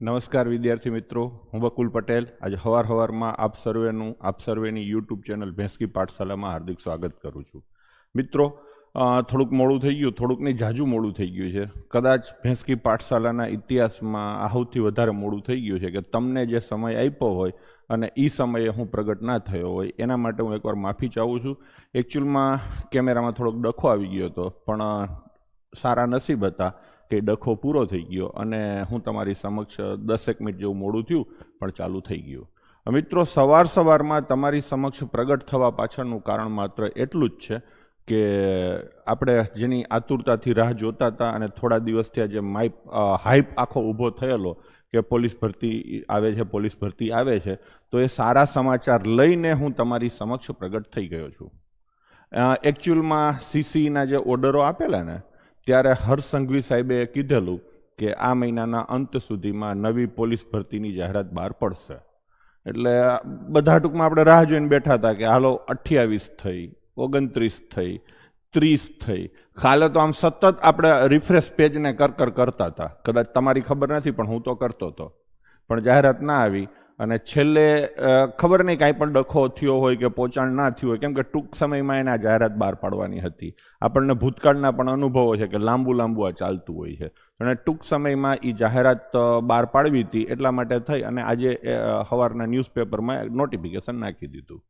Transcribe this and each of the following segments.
નમસ્કાર વિદ્યાર્થી મિત્રો, હું બકુલ પટેલ. આજે હવાર હવારમાં આપ સર્વેનું, આપ સર્વેની યુટ્યુબ ચેનલ ભેંસકી પાઠશાલામાં હાર્દિક સ્વાગત કરું છું. મિત્રો થોડુંક મોડું થઈ ગયું, થોડુંક નહીં જાજુ મોડું થઈ ગયું છે. કદાચ ભેંસકી પાઠશાલાના ઇતિહાસમાં આ સૌથી વધારે મોડું થઈ ગયું છે કે તમને જે સમય આપ્યો હોય અને એ સમયે હું પ્રગટ ના થયો હોય, એના માટે હું એકવાર માફી ચાહું છું. એકચ્યુઅલમાં કેમેરામાં થોડોક ડખો આવી ગયો હતો, પણ સારા નસીબ હતા. કે ડખો પૂરો થઈ ગયો અને હું તમારી સમક્ષ દસેક મિનિટ જેવું મોડું થયું, પણ ચાલુ થઈ ગયું. મિત્રો, સવાર સવારમાં તમારી સમક્ષ પ્રગટ થવા પાછળનું કારણ માત્ર એટલું જ છે કે આપણે જેની આતુરતાથી રાહ જોતા હતા અને થોડા દિવસથી આ જે માઇપ હાઇપ આખો ઊભો થયેલો કે પોલીસ ભરતી આવે છે, પોલીસ ભરતી આવે છે, તો એ સારા સમાચાર લઈને હું તમારી સમક્ષ પ્રગટ થઈ ગયો છું. એકચ્યુઅલમાં સીસીના જે ઓર્ડરો આપેલા ને ત્યારે હરસંઘવી સંઘવી સાહેબે કીધેલું કે આ મહિનાના અંત સુધીમાં નવી પોલીસ ભરતીની જાહેરાત બહાર પડશે. એટલે બધા ટૂંકમાં આપણે રાહ જોઈને બેઠા હતા કે હાલો અઠ્યાવીસ થઈ, ઓગણત્રીસ થઈ, ત્રીસ થઈ. કાલે તો આમ સતત આપણે રિફ્રેશ પેજને કરકર કર, કરતા હતા. કદાચ તમારી ખબર નથી, પણ હું તો કરતો હતો. પણ જાહેરાત ના આવી. અને છેલ્લે ખબર નહીં કાંઈ પણ ડખો થયો હોય કે પહોંચાણ ના થયું હોય, કેમ કે ટૂંક સમયમાં એના જાહેરાત બહાર પાડવાની હતી. આપણને ભૂતકાળના પણ અનુભવો છે કે લાંબુ લાંબુ આ ચાલતું હોય છે. અને ટૂંક સમયમાં એ જાહેરાત બહાર પાડવી હતી એટલા માટે થઈ અને આજે સવારના ન્યૂઝપેપરમાં નોટિફિકેશન નાખી દીધું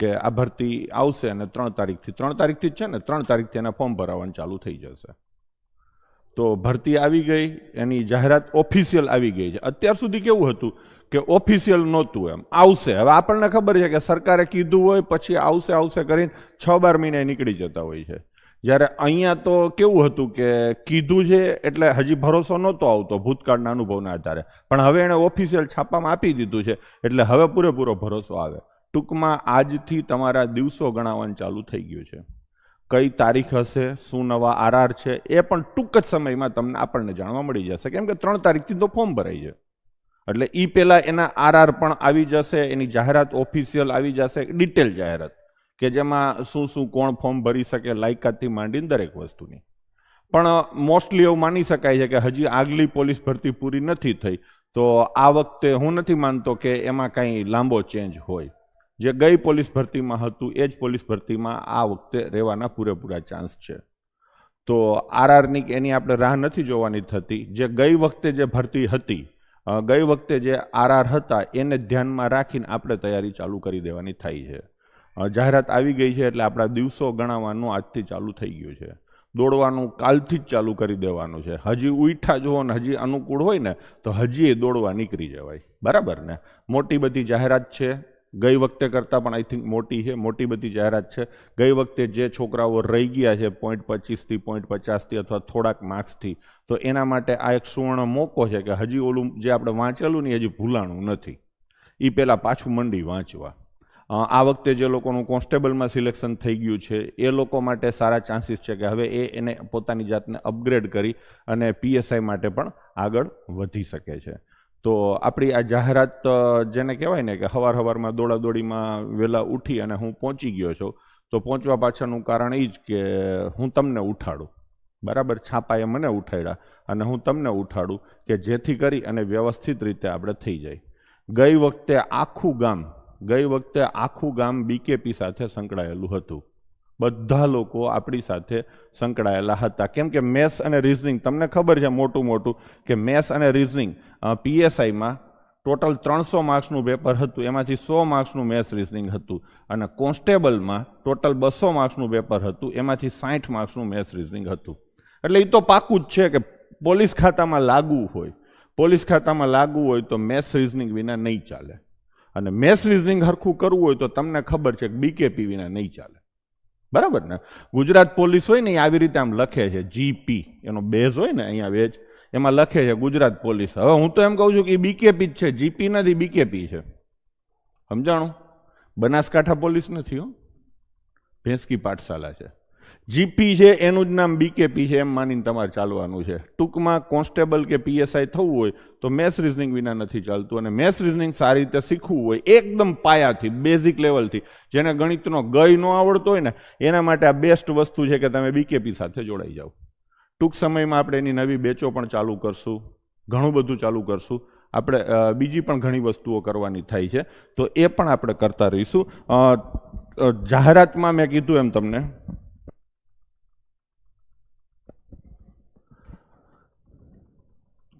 કે આ ભરતી આવશે અને ત્રણ તારીખથી ત્રણ તારીખથી જ છે ને, ત્રણ તારીખથી એના ફોર્મ ભરાવાનું ચાલુ થઈ જશે. તો ભરતી આવી ગઈ, એની જાહેરાત ઓફિશિયલ આવી ગઈ છે. અત્યાર સુધી કેવું હતું કે ઓફિશિયલ નહોતું એમ. આવશે. હવે આપણને ખબર છે કે સરકારે કીધું હોય, પછી આવશે આવશે કરીને છ બાર મહિને નીકળી જતા હોય છે. જ્યારે અહીંયા તો કેવું હતું કે કીધું છે એટલે હજી ભરોસો નહોતો આવતો ભૂતકાળના અનુભવના આધારે. પણ હવે એણે ઓફિશિયલ છાપામાં આપી દીધું છે, એટલે હવે પૂરેપૂરો ભરોસો આવે. ટૂંકમાં આજથી તમારા દિવસો ગણાવવાનું ચાલુ થઈ ગયું છે. કઈ તારીખ હશે, શું નવા આરઆર છે, એ પણ ટૂંક જ સમયમાં તમને આપણને જાણવા મળી જશે. કેમ કે ત્રણ તારીખથી તો ફોર્મ ભરાઈ છે એટલે એ પહેલાં એના આરઆર પણ આવી જશે, એની જાહેરાત ઓફિશિયલ આવી જશે, ડિટેલ જાહેરાત, કે જેમાં શું શું કોણ ફોર્મ ભરી શકે, લાયકાતથી માંડીને દરેક વસ્તુની. પણ મોસ્ટલી એવું માની શકાય છે કે હજી આગલી પોલીસ ભરતી પૂરી નથી થઈ. તો આ વખતે હું નથી માનતો કે એમાં કાંઈ લાંબો ચેન્જ હોય. જે ગઈ પોલીસ ભરતીમાં હતું, એ જ પોલીસ ભરતીમાં આ વખતે રહેવાના પૂરેપૂરા ચાન્સ છે. તો આરઆરની એની આપણે રાહ નથી જોવાની થતી. જે ગઈ વખતે જે ભરતી હતી ગઈ વખતે જે આરઆર હતા, એને ધ્યાનમાં રાખીને આપણે તૈયારી ચાલુ કરી દેવાની થાય છે. જાહેરાત આવી ગઈ છે એટલે આપણા દિવસો ગણાવવાનું આજથી ચાલુ થઈ ગયું છે. દોડવાનું કાલથી જ ચાલુ કરી દેવાનું છે. હજી ઉઠા જુઓ ને હજી અનુકૂળ હોય ને, તો હજી એ દોડવા નીકળી જવાય. બરાબર ને? મોટી બધી જાહેરાત છે. ગઈ વખતે કરતાં પણ આઈ થિંક મોટી છે, મોટી બધી જાહેરાત છે. ગઈ વખતે જે છોકરાઓ રહી ગયા છે પોઈન્ટ પચીસથી પોઈન્ટ પચાસથી અથવા થોડાક માર્ક્સથી તો એના માટે આ એક સુવર્ણ મોકો છે કે હજી ઓલું જે આપણે વાંચેલું ને હજી ભૂલાણું નથી. એ પહેલાં પાછું મંડી વાંચવા. આ વખતે જે લોકોનું કોન્સ્ટેબલમાં સિલેક્શન થઈ ગયું છે, એ લોકો માટે સારા ચાન્સીસ છે કે હવે એ એને પોતાની જાતને અપગ્રેડ કરી અને પીએસઆઈ માટે પણ આગળ વધી શકે છે. તો આપણી આ જાહેરાત જેને કહેવાય ને કે હવાર હવારમાં દોડાદોડીમાં વહેલા ઉઠી અને હું પહોંચી ગયો છું, તો પહોંચવા પાછળનું કારણ એ જ કે હું તમને ઉઠાડું. બરાબર? છાપાએ મને ઉઠાડ્યા અને હું તમને ઉઠાડું કે જેથી કરી અને વ્યવસ્થિત રીતે આપણે થઈ જાય. ગઈ વખતે આખું ગામ, ગઈ વખતે આખું ગામ બીકેપી સાથે સંકળાયેલું હતું. બધા લોકો આપણી સાથે સંકળાયેલા હતા. કેમ કે મેથ્સ અને રિઝનિંગ, તમને ખબર છે મોટું મોટું, કે મેથ્સ અને રિઝનિંગ પીએસઆઈમાં ટોટલ ત્રણસો માર્ક્સનું પેપર હતું. એમાંથી સો માર્ક્સનું મેથ્સ રિઝનિંગ હતું. અને કોન્સ્ટેબલમાં ટોટલ બસો માર્ક્સનું પેપર હતું. એમાંથી સાઠ માર્ક્સનું મેથ્સ રિઝનિંગ હતું. એટલે એ તો પાકું જ છે કે પોલીસ ખાતામાં લાગુ હોય. પોલીસ ખાતામાં લાગુ હોય તો મેથ્સ રિઝનિંગ વિના નહીં ચાલે. અને મેથ્સ રિઝનિંગ હરખું કરવું હોય તો તમને ખબર છે કે બીકેપી વિના નહીં ચાલે. બરાબર ને? ગુજરાત પોલીસ હોય ને એ આવી રીતે આમ લખે છે જીપી એનો બેઝ હોય ને અહીંયા વેજ એમાં લખે છે ગુજરાત પોલીસ. હવે હું તો એમ કહું છું કે બીકેપી જ છે જીપી નથી બીકેપી છે. સમજાણું? બનાસકાંઠા પોલીસ નથી હો. ભેંસકી પાઠશાલા છે. જીપી છે, એનું જ નામ બીકેપી છે, એમ માનીને તમારે ચાલવાનું છે. ટૂંકમાં કોન્સ્ટેબલ કે પીએસઆઈ થવું હોય, તો મેથ્સ રિઝનિંગ વિના નથી ચાલતું. અને મેથ્સ રિઝનિંગ સારી રીતે શીખવું હોય, એકદમ પાયાથી, બેઝિક લેવલથી. જેને ગણિતનો ગય ન આવડતો હોય ને, એના માટે આ બેસ્ટ વસ્તુ છે કે તમે બીકેપી સાથે જોડાઈ જાઓ. ટૂંક સમયમાં આપણે એની નવી બેચો પણ ચાલુ કરશું. ઘણું બધું ચાલુ કરશું. આપણે બીજી પણ ઘણી વસ્તુઓ કરવાની થાય છે. તો એ પણ આપણે કરતા રહીશું. જાહેરાતમાં મેં કીધું એમ તમને.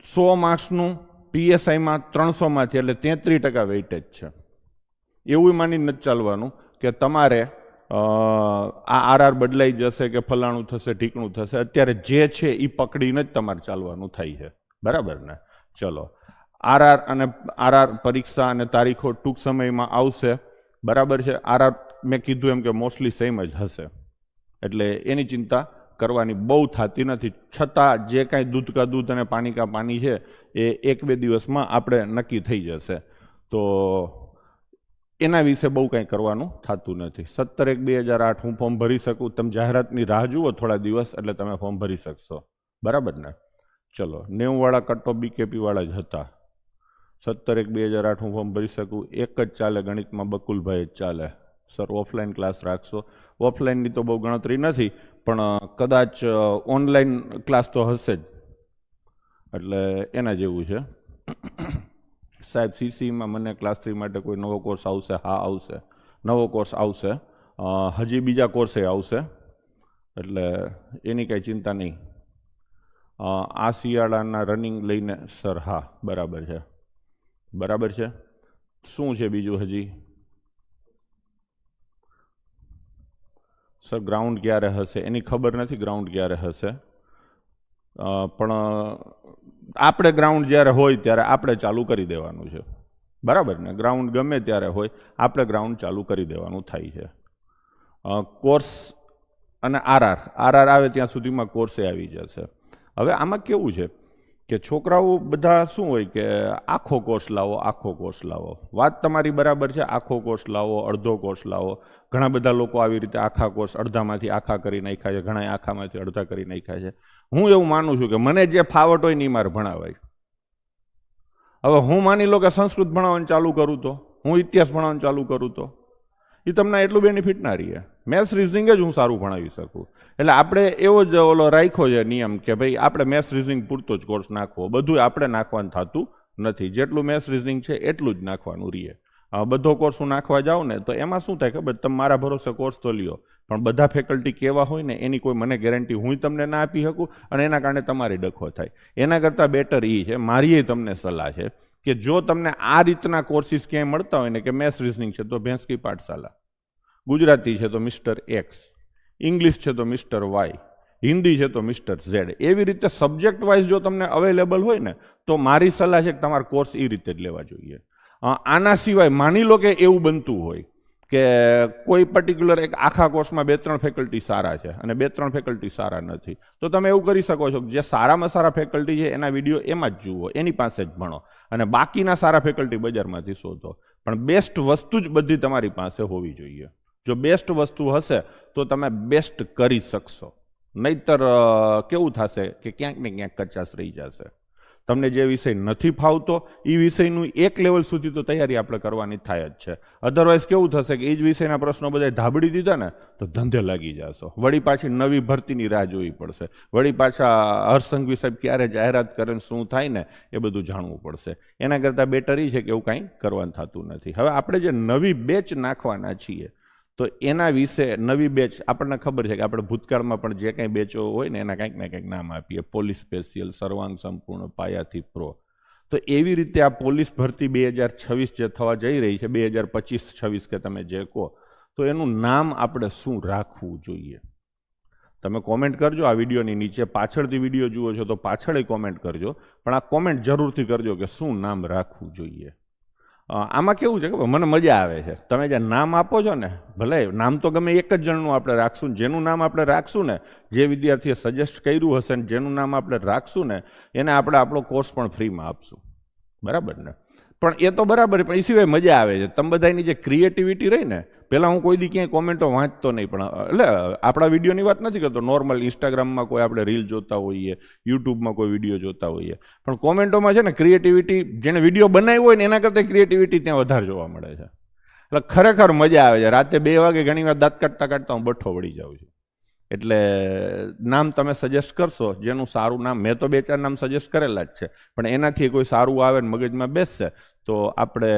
સો માર્ક્સનું પીએસઆઈમાં ત્રણસોમાંથી, એટલે તેત્રીસ ટકા વેઇટેજ છે. એવું માનીને નથી ચાલવાનું કે તમારે આ આરઆર બદલાઈ જશે કે ફલાણું થશે, ઢીકણું થશે. અત્યારે જે છે એ પકડીને જ તમારે ચાલવાનું થાય છે. બરાબર ને? ચલો. આરઆર અને આરઆર પરીક્ષા અને તારીખો ટૂંક સમયમાં આવશે. બરાબર છે? આરઆર મેં કીધું એમ કે મોસ્ટલી સેમ જ હશે. એટલે એની ચિંતા કરવાની બહુ થતી નથી. છતાં જે કાંઈ દૂધ કા દૂધ અને પાણી કા પાણી છે, એ એક બે દિવસમાં આપણે નક્કી થઈ જશે. તો એના વિશે બહુ કંઈ કરવાનું થતું નથી. સત્તર એક બે હજાર આઠ હું ફોર્મ ભરી શકું. તમે જાહેરાતની રાહ જુઓ થોડા દિવસ એટલે તમે ફોર્મ ભરી શકશો. બરાબર ને? ચલો, નેવુંવાળા કટ્ટો બીકેપીવાળા જ હતા. સત્તર એક બે હજાર આઠ હું ફોર્મ ભરી શકું. એક જ ચાલે ગણિતમાં બકુલભાઈ જ ચાલે. સર ઓફલાઈન ક્લાસ રાખશો. ઓફલાઈનની તો બહુ ગણતરી નથી. પણ કદાચ ઓનલાઈન ક્લાસ તો હશે જ. એટલે એના જેવું છે. સાહેબ, સીસીમાં મને ક્લાસ થ્રી માટે કોઈ નવો કોર્સ આવશે? હા, આવશે. નવો કોર્સ આવશે. હજી બીજા કોર્સે આવશે. એટલે એની કાંઈ ચિંતા નહીં. આ શિયાળાના રનિંગ લઈને, સર, હા, બરાબર છે. બરાબર છે? શું છે બીજું હજી? સર, ગ્રાઉન્ડ ક્યારે હશે? એની ખબર નથી ગ્રાઉન્ડ ક્યારે હશે. પણ આપણે ગ્રાઉન્ડ જ્યારે હોય ત્યારે આપણે ચાલુ કરી દેવાનું છે. બરાબર ને? ગ્રાઉન્ડ ગમે ત્યારે હોય, આપણે ગ્રાઉન્ડ ચાલુ કરી દેવાનું થાય છે. કોર્સ અને આરઆર. આરઆર આવે ત્યાં સુધીમાં કોર્સે આવી જશે. હવે આમાં કેવું છે? કે છોકરાઓ બધા શું હોય કે આખો કોર્સ લાવો આખો કોર્સ લાવો વાત તમારી બરાબર છે, આખો કોર્સ લાવો અડધો કોર્સ લાવો ઘણા બધા લોકો આવી રીતે આખા કોર્સ અડધામાંથી આખા કરી નાખ્યા છે ઘણા આખામાંથી અડધા કરી નાખ્યા છે. હું એવું માનું છું કે મને જે ફાવટ હોય ને મારે ભણાવાય. હવે હું માની લો કે સંસ્કૃત ભણાવવાનું ચાલુ કરું તો? હું ઇતિહાસ ભણાવવાનું ચાલુ કરું તો? એ તમને એટલું બેનિફિટ ના રહે. મેથ્સ રિઝનિંગ જ હું સારું ભણાવી શકું. એટલે આપણે એવો જ ઓલો રાખ્યો છે નિયમ કે ભાઈ આપણે મેથ્સ રિઝનિંગ પૂરતો જ કોર્સ નાખવો. બધું આપણે નાખવાનું થતું નથી. જેટલું મેથ્સ રિઝનિંગ છે એટલું જ નાખવાનું રહીએ બધો કોર્સ હું નાખવા જાઉં ને તો એમાં શું થાય ખબર? તમે મારા ભરોસે કોર્સ તો લ્યો. પણ બધા ફેકલ્ટી કેવા હોય ને એની કોઈ મને ગેરંટી હું તમને ના આપી શકું અને એના કારણે તમારી ડખો થાય. એના કરતાં બેટર એ છે. મારી તમને સલાહ છે કે જો તમને આ રીતના કોર્સિસ ક્યાંય મળતા હોય ને કે મેથ્સ રિઝનિંગ છે તો ભેંસકી પાઠશાલા. ગુજરાતી છે તો મિસ્ટર એક્સ, ઇંગ્લિશ છે તો મિસ્ટર વાય, હિન્દી છે તો મિસ્ટર ઝેડ. એવી રીતે સબ્જેક્ટ વાઇઝ જો તમને અવેલેબલ હોય ને, તો મારી સલાહ છે કે તમારે કોર્સ એ રીતે જ લેવા જોઈએ. આના સિવાય માની લો કે એવું બનતું હોય કે કોઈ પર્ટિક્યુલર એક આખા કોર્સમાં બે ત્રણ ફેકલ્ટી સારા છે અને બે ત્રણ ફેકલ્ટી સારા નથી, તો તમે એવું કરી શકો છો કે જે સારામાં સારા ફેકલ્ટી છે એના વીડિયો એમાં જ જુઓ, એની પાસે જ ભણો અને બાકીના સારા ફેકલ્ટી બજારમાંથી શોધો. પણ બેસ્ટ વસ્તુ જ બધી તમારી પાસે હોવી જોઈએ. જો બેસ્ટ વસ્તુ હશે, તો તમે બેસ્ટ કરી શકશો. નહીતર કેવું થશે કે ક્યાંક ને ક્યાંક કચાશ રહી જશે. તમને જે વિષય નથી ફાવતો, એ વિષયનું એક લેવલ સુધી તો તૈયારી આપણે કરવાની થાય જ છે. અધરવાઇઝ કેવું થશે કે એ જ વિષયના પ્રશ્નો બધા ધાબડી દીધા ને, તો ધંધે લાગી જશો. વળી પાછી નવી ભરતીની રાહ જોવી પડશે. વળી પાછા હર્ષસંઘવી સાહેબ ક્યારે જાહેરાત કરે શું થાય ને, એ બધું જાણવું પડશે. એના કરતાં બેટર એ છે કે એવું કાંઈ કરવાનું થતું નથી. હવે આપણે જે નવી બેચ નાખવાના છીએ તો એના વિશે નવી બેચ આપણને ખબર છે કે આપણે ભૂતકાળમાં પણ જે કંઈ બેચો હોય ને, એના કંઈક ને કંઈક નામ આપીએ. પોલીસ સ્પેશિયલ સર્વાંગ સંપૂર્ણ, પાયાથી પ્રો તો એવી રીતે આ પોલીસ ભરતી બે હજાર છવ્વીસ જે થવા જઈ રહી છે, બે હજાર પચીસ છવ્વીસ કે તમે જે કહો, તો એનું નામ આપણે શું રાખવું જોઈએ? તમે કોમેન્ટ કરજો, આ વિડીયોની નીચે પાછળથી વીડિયો જુઓ છો તો પાછળ કોમેન્ટ કરજો. પણ આ કોમેન્ટ જરૂરથી કરજો કે શું નામ રાખવું જોઈએ? આમાં કેવું છે કે મને મજા આવે છે. તમે જે નામ આપો છો ને, ભલે નામ તો ગમે એક જ જણનું આપણે રાખશું જેનું નામ આપણે રાખશું ને, જે વિદ્યાર્થીએ સજેસ્ટ કર્યું હશે ને, જેનું નામ આપણે રાખશું ને, એને આપણે આપણો કોર્સ પણ ફ્રીમાં આપશું. બરાબર ને? પણ એ તો બરાબર, પણ એ સિવાય મજા આવે છે. તમે બધાની જે ક્રિએટિવિટી રહી ને, પહેલાં હું કોઈ દી ક્યાંય કોમેન્ટો વાંચતો નહીં, પણ, એટલે આપણા વિડીયોની વાત નથી કરતો. નોર્મલ ઇન્સ્ટાગ્રામમાં કોઈ આપણે રીલ જોતા હોઈએ યુટ્યુબમાં કોઈ વીડિયો જોતા હોઈએ. પણ કોમેન્ટોમાં છે ને ક્રિએટિવિટી જેને વીડિયો બનાવ્યો હોય ને, એના કરતાં ક્રિએટિવિટી ત્યાં વધારે જોવા મળે છે. એટલે ખરેખર મજા આવે છે. રાતે બે વાગે ઘણી વાર દાંત કાઢતા કાઢતા હું બઠ્ઠો વળી જાઉં છું. એટલે નામ તમે સજેસ્ટ કરશો, જેનું સારું નામ, મેં તો બે ચાર નામ સજેસ્ટ કરેલા જ છે. પણ એનાથી કોઈ સારું આવે ને મગજમાં બેસશે તો આપણે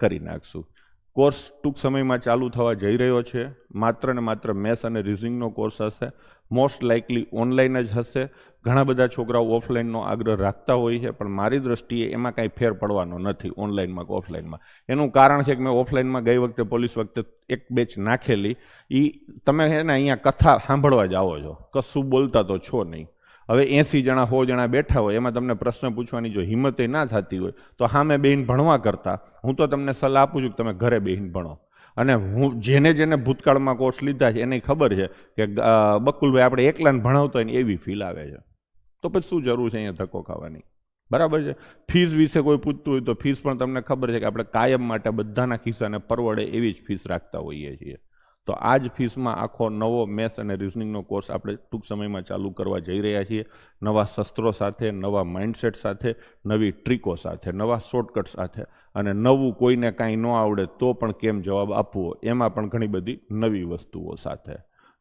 કરી નાખશું. કોર્સ ટૂંક સમયમાં ચાલુ થવા જઈ રહ્યો છે. માત્ર ને માત્ર મેથ્સ અને રિઝનિંગનો કોર્સ હશે. મોસ્ટ લાઇકલી ઓનલાઈન જ હશે. ઘણા બધા છોકરાઓ ઓફલાઈનનો આગ્રહ રાખતા હોય છે, પણ મારી દ્રષ્ટિએ એમાં કાંઈ ફેર પડવાનો નથી ઓનલાઈનમાં કે ઓફલાઈનમાં એનું કારણ છે કે મેં ઓફલાઈનમાં ગઈ વખતે પોલીસ વખતે એક બેચ નાખેલી. એ તમે છે ને અહીંયા કથા સાંભળવા જ આવો છો. કશું બોલતા તો છો નહીં. હવે એંસી જણા, સો જણા બેઠા હોય, એમાં તમને પ્રશ્ન પૂછવાની જો હિંમત ના થતી હોય, તો હા મેં બેહીને ભણવા કરતાં. હું તો તમને સલાહ આપું છું કે તમે ઘરે બેહીને ભણો. અને હું જેને જેને ભૂતકાળમાં કોર્સ લીધા છે એને ખબર છે કે બકુલભાઈ આપણે એકલાને ભણાવતો હોય ને એવી ફીલ આવે છે. તો પછી શું જરૂર છે અહીંયા ધક્કો ખાવાની? બરાબર છે? ફીસ વિશે કોઈ પૂછતું હોય તો ફીસ પણ તમને ખબર છે કે આપણે કાયમ માટે બધાના ખિસ્સાને પરવડે એવી જ ફીસ રાખતા હોઈએ છીએ. તો આ જ ફીસમાં આખો નવો મેથ્સ અને રિઝનિંગનો કોર્સ આપણે ટૂંક સમયમાં ચાલુ કરવા જઈ રહ્યા છીએ. નવા શસ્ત્રો સાથે, નવા માઇન્ડસેટ સાથે, નવી ટ્રીકો સાથે, નવા શોર્ટકટ સાથે અને નવું કોઈને કાંઈ ન આવડે તો પણ કેમ જવાબ આપવો એમાં પણ ઘણી બધી નવી વસ્તુઓ સાથે.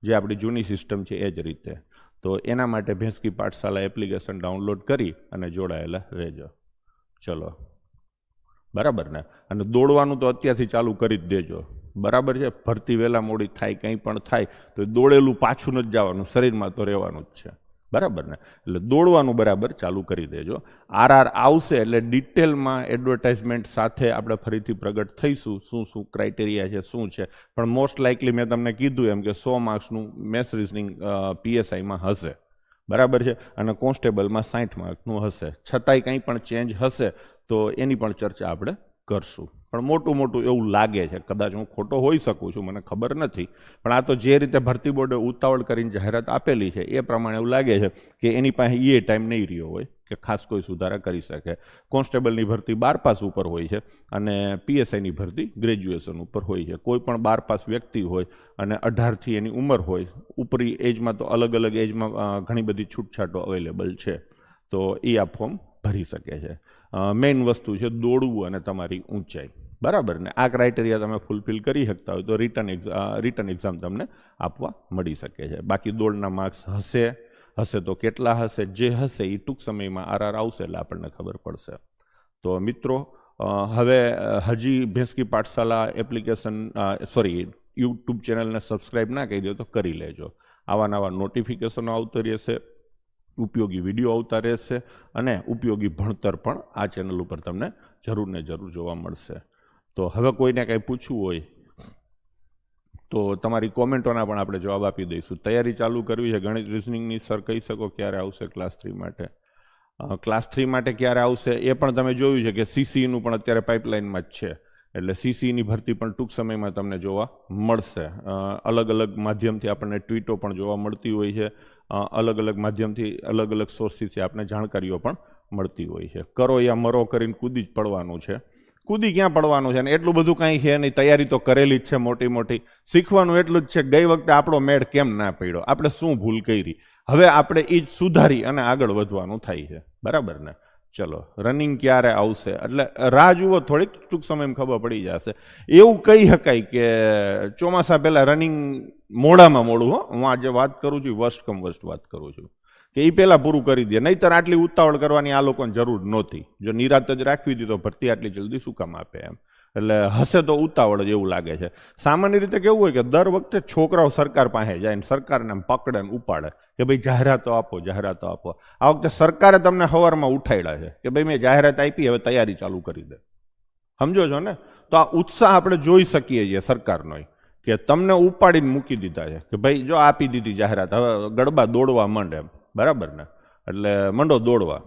જે આપણી જૂની સિસ્ટમ છે એ જ રીતે. તો એના માટે ભેંસકી પાઠશાલા એપ્લિકેશન ડાઉનલોડ કરી અને જોડાયેલા રહેજો. ચલો. બરાબર ને? અને દોડવાનું તો અત્યારથી ચાલુ કરી જ દેજો. બરાબર છે? ભરતી વહેલા મોડી થાય, કંઈ પણ થાય, તો દોડેલું પાછું નથી જવાનું, શરીરમાં તો રહેવાનું જ છે. બરાબર ને? એટલે દોડવાનું બરાબર ચાલુ કરી દેજો. આરઆર આવશે એટલે ડિટેલમાં એડવર્ટાઇઝમેન્ટ સાથે આપણે ફરીથી પ્રગટ થઈશું, શું શું ક્રાઇટેરિયા છે, શું છે. પણ મોસ્ટ લાઇકલી મેં તમને કીધું એમ કે સો માર્ક્સનું મેથ્સ રિઝનિંગ પીએસઆઈમાં હશે. બરાબર છે? અને કોન્સ્ટેબલમાં સાઠ માર્કનું હશે. છતાંય કંઈ પણ ચેન્જ હશે, તો એની પણ ચર્ચા આપણે કરશું. પણ મોટું મોટું એવું લાગે છે. કદાચ હું ખોટો હોઈ શકું છું, મને ખબર નથી. પણ આ તો જે રીતે ભરતી બોર્ડે ઉતાવળ કરીને જાહેરાત આપેલી છે, એ પ્રમાણે એવું લાગે છે કે એની પાસે એ ટાઈમ નહીં રહ્યો હોય, કે ખાસ કોઈ સુધારા કરી શકે. કોન્સ્ટેબલની ભરતી બાર પાસ ઉપર હોય છે અને પીએસઆઈની ભરતી ગ્રેજ્યુએશન ઉપર હોય છે. કોઈ પણ બાર પાસ વ્યક્તિ હોય અને અઢારથી એની ઉંમર હોય, ઉપરી એજમાં તો અલગ અલગ એજમાં ઘણી બધી છૂટછાટો અવેલેબલ છે. તો એ આ ફોર્મ ભરી શકે છે. મેઇન વસ્તુ છે દોડવું અને તમારી ઊંચાઈ. બરાબર ને? આ ક્રાઇટેરિયા તમે ફૂલફિલ કરી શકતા હોય તો રિટર્ન એક્ઝામ રિટર્ન એક્ઝામ તમને આપવા મળી શકે છે. બાકી દોડના માર્ક્સ હશે હશે તો કેટલા હશે, જે હશે એ ટૂંક સમયમાં આરઆર આવશે એટલે આપણને ખબર પડશે. તો મિત્રો હવે હજી Bhainski Pathshala application sorry YouTube ચેનલને સબસ્ક્રાઈબ ના કરી દો તો કરી લેજો. આવા નવા નોટિફિકેશનો આવતી રહેશે. ઉપયોગી વીડિયો આવતા રહેશે અને ઉપયોગી ભણતર પણ આ ચેનલ ઉપર તમને જરૂર ને જરૂર જોવા મળશે. તો હવે કોઈને કાંઈ પૂછવું હોય, તો તમારી કોમેન્ટોના પણ આપણે જવાબ આપી દઈશું. તૈયારી ચાલુ કરવી છે. ગણિત રિઝનિંગની સર કહી શકો ક્યારે આવશે ક્લાસ થ્રી માટે? ક્લાસ થ્રી માટે ક્યારે આવશે એ પણ તમે જોયું છે કે સીસીનું પણ અત્યારે પાઇપલાઇનમાં જ છે. એટલે સીસીની ભરતી પણ ટૂંક સમયમાં તમને જોવા મળશે. અલગ અલગ માધ્યમથી આપણને ટ્વીટો પણ જોવા મળતી હોય છે. અલગ અલગ માધ્યમથી અલગ અલગ સોર્સિસથી આપણે જાણકારીઓ પણ મળતી હોય છે. કરો યા મરો કરીને કૂદી જ પડવાનું છે. કૂદી ક્યાં પડવાનું છે? અને એટલું બધું કાંઈ છે નહીં. તૈયારી તો કરેલી જ છે મોટી મોટી. શીખવાનું એટલું જ છે ગઈ વખતે આપણો મેળ કેમ ના પડ્યો? આપણે શું ભૂલ કરી? હવે આપણે એ જ સુધારી અને આગળ વધવાનું થાય છે. બરાબર ને? ચલો રનિંગ ક્યારે આવશે? એટલે રાહ જુઓ, થોડીક ટૂંક સમયમાં ખબર પડી જશે. એવું કહી શકાય કે ચોમાસા પહેલાં રનિંગ મોડામાં મોડું, હો. હું આજે વાત કરું છું વર્સ્ટ કમ વર્સ્ટ વાત કરું છું. કે એ પહેલાં પૂરું કરી દે. નહીંતર આટલી ઉતાવળ કરવાની આ લોકોને જરૂર નહોતી. જો નિરાત જ રાખવી તો ભરતી આટલી જલ્દી શું કામ આપે એમ? એટલે હશે તો ઉતાવળ જ એવું લાગે છે. સામાન્ય રીતે કેવું હોય કે દર વખતે છોકરાઓ સરકાર પાસે જાય ને સરકારને પકડે ને ઉપાડે કે ભાઈ જાહેરાતો આપો જાહેરાતો આપો. આ વખતે સરકારે તમને સવારમાં ઉઠાડ્યા છે કે ભાઈ મેં જાહેરાત આપી, હવે તૈયારી ચાલુ કરી દે. સમજો છો ને? તો આ ઉત્સાહ આપણે જોઈ શકીએ છીએ સરકારનો કે તમને ઉપાડીને મૂકી દીધા છે કે ભાઈ જો આપી દીધી જાહેરાત, હવે ગડબા દોડવા માંડે એમ. બરાબર ને? એટલે મંડો દોડવા.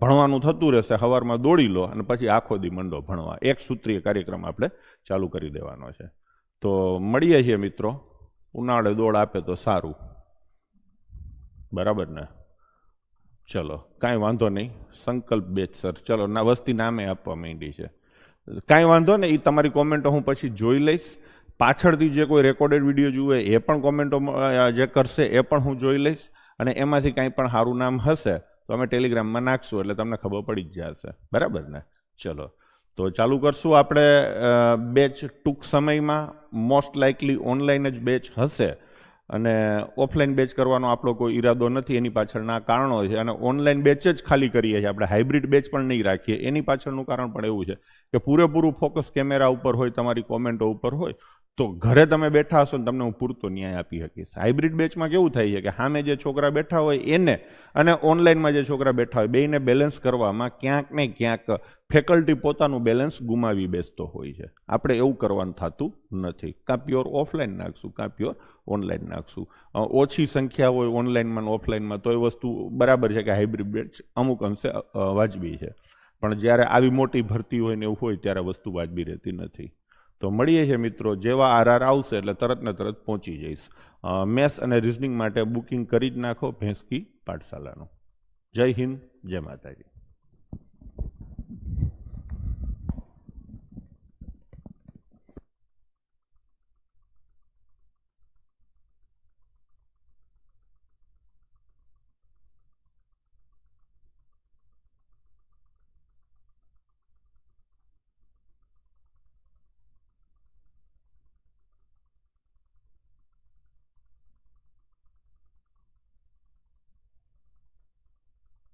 ભણવાનું થતું રહેશે સવારમાં દોડી લો અને પછી આખો દી મંડો ભણવા. એક સૂત્રીય કાર્યક્રમ આપણે ચાલુ કરી દેવાનો છે. તો મળીએ છીએ મિત્રો. ઉનાળે દોડ આપે તો સારું. બરાબર ને? ચલો, કાંઈ વાંધો નહીં. સંકલ્પ બેચ સર. ચલો, ના, વસ્તી નામે આપવા માંડી છે. કાંઈ વાંધો નહીં, એ તમારી કોમેન્ટો હું પછી જોઈ લઈશ. પાછળથી જે કોઈ રેકોર્ડેડ વીડિયો જુએ, એ પણ કોમેન્ટો જે કરશે, એ પણ હું જોઈ લઈશ. અને એમાંથી કાંઈ પણ સારું નામ હશે તો અમે ટેલિગ્રામમાં નાખશું, એટલે તમને ખબર પડી જ જશે. બરાબર ને? ચલો. તો ચાલુ કરશું આપણે બેચ ટૂંક સમયમાં. મોસ્ટ લાઇકલી ઓનલાઈન જ બેચ હશે. અને ઓફલાઈન બેચ કરવાનો આપણો કોઈ ઈરાદો નથી, એની પાછળના કારણો છે. અને ઓનલાઈન બેચ જ ખાલી કરીએ છીએ આપણે. હાઇબ્રિડ બેચ પણ નહીં રાખીએ. એની પાછળનું કારણ પણ એવું છે કે પૂરેપૂરું ફોકસ કેમેરા ઉપર હોય, તમારી કોમેન્ટો ઉપર હોય તો ઘરે તમે બેઠા હશો ને તમને હું પૂરતો ન્યાય આપી શકીશ. હાઇબ્રિડ બેચમાં કેવું થાય છે કે સામે જે છોકરા બેઠા હોય એને અને ઓનલાઈનમાં જે છોકરા બેઠા હોય બેને બેલેન્સ કરવામાં ક્યાંક ને ક્યાંક ફેકલ્ટી પોતાનું બેલેન્સ ગુમાવી બેસતો હોય છે. આપણે એવું કરવાનું થતું નથી. કાં પ્યોર ઓફલાઈન નાખશું કાં પ્યોર ઓનલાઈન નાખશું. ઓછી સંખ્યા હોય ઓનલાઈનમાં ઓફલાઈનમાં તો એ વસ્તુ બરાબર છે કે હાઇબ્રિડ બેચ અમુક અંશે વાજબી છે. પણ જ્યારે આવી મોટી ભરતી હોય ને એવું હોય ત્યારે વસ્તુ વાજબી રહેતી નથી. તો મળીએ છીએ મિત્રો, જેવા આરઆર આવશે એટલે તરત ને તરત પહોંચી જઈશ. મેથ્સ અને રિઝનિંગ માટે બુકિંગ કરી જ નાખો ભેંસકી પાઠશાલાનું. જય હિન્દ, જય માતાજી.